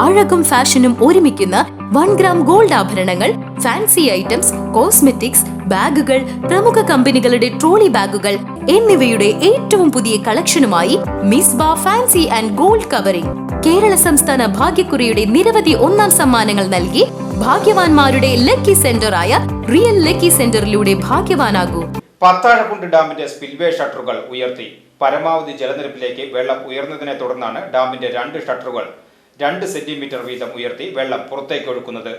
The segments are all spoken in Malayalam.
അഴകും ഫാഷനും ഒരുമിക്കുന്ന വൺ ഗ്രാം ഗോൾഡ് ആഭരണങ്ങൾ ഫാൻസി ഐറ്റംസ് കോസ്മെറ്റിക്സ് ബാഗുകൾ പ്രമുഖ കമ്പനികളുടെ ട്രോളി ബാഗുകൾ എന്നിവയുടെ ഏറ്റവും പുതിയ കളക്ഷനുമായി മിസ് ബാ fancy and gold covering. Kerala സംസ്ഥാന ഭാഗ്യക്കുറിയുടെ നിരവധി ഒന്നാം സമ്മാനങ്ങൾ നൽകി ഭാഗ്യവാന്മാരുടെ ലക്കി സെന്ററായ റിയൽ ലക്കി സെന്ററിലൂടെ ഭാഗ്യവാനാകൂ. പത്താഴക്കുണ്ട് ഡാമിന്റെ സ്പിൽവേ ഷട്ടറുകൾ ഉയർത്തി. പരമാവധി ജലനിരപ്പിലേക്ക് വെള്ളം ഉയർന്നതിനെ തുടർന്നാണ് ഡാമിന്റെ രണ്ട് ഷട്ടറുകൾ രണ്ട് സെന്റിമീറ്റർ വീതം ഉയർത്തി വെള്ളം പുറത്തേക്ക് ഒഴുക്കുന്നത്.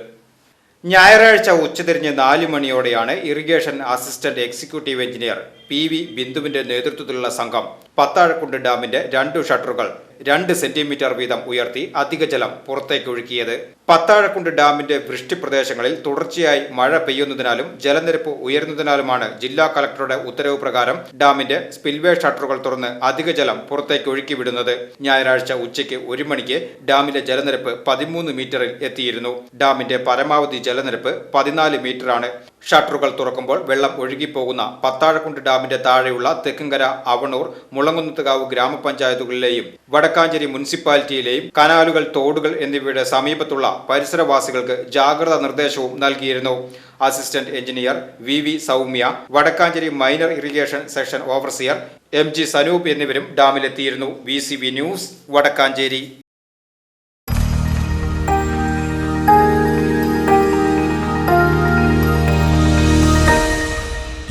ഞായറാഴ്ച ഉച്ചതിരിഞ്ഞ് നാല് മണിയോടെയാണ് irrigation assistant executive engineer P V ബിന്ദുവിന്റെ നേതൃത്വത്തിലുള്ള സംഘം പത്താഴക്കുണ്ട് ഡാമിന്റെ രണ്ടു ഷട്ടറുകൾ രണ്ട് സെന്റിമീറ്റർ വീതം ഉയർത്തി അധിക ജലം പുറത്തേക്ക് ഒഴുക്കിയത്. പത്താഴക്കുണ്ട് ഡാമിന്റെ വൃഷ്ടി പ്രദേശങ്ങളിൽ തുടർച്ചയായി മഴ പെയ്യുന്നതിനാലും ജലനിരപ്പ് ഉയരുന്നതിനാലുമാണ് ജില്ലാ കളക്ടറുടെ ഉത്തരവ് പ്രകാരം ഡാമിന്റെ സ്പിൽവേ ഷട്ടറുകൾ തുറന്ന് അധിക ജലം പുറത്തേക്ക് ഒഴുക്കിവിടുന്നത് ഞായറാഴ്ച ഉച്ചയ്ക്ക് ഒരു മണിക്ക് ഡാമിലെ ജലനിരപ്പ് പതിമൂന്ന് മീറ്ററിൽ എത്തിയിരുന്നു. ഡാമിന്റെ പരമാവധി ജലനിരപ്പ് പതിനാല് മീറ്ററാണ്. ഷട്ടറുകൾ തുറക്കുമ്പോൾ വെള്ളം ഒഴുകിപ്പോകുന്ന പത്താഴക്കുണ്ട് ഡാമിന്റെ താഴെയുള്ള തെക്കുംകര അവണൂർ മുളങ്കുന്നത്തുകാവ് ഗ്രാമപഞ്ചായത്തുകളിലെയും വടക്കാഞ്ചേരി മുനിസിപ്പാലിറ്റിയിലെയും കനാലുകൾ തോടുകൾ എന്നിവയുടെ സമീപത്തുള്ള പരിസരവാസികൾക്ക് ജാഗ്രതാ നിർദ്ദേശവും നൽകിയിരുന്നു. Assistant engineer V V Soumya Vadakkanchery minor irrigation section overseer M G Sanoop എന്നിവരും ഡാമിലെത്തിയിരുന്നു. V C B news Vadakkanchery.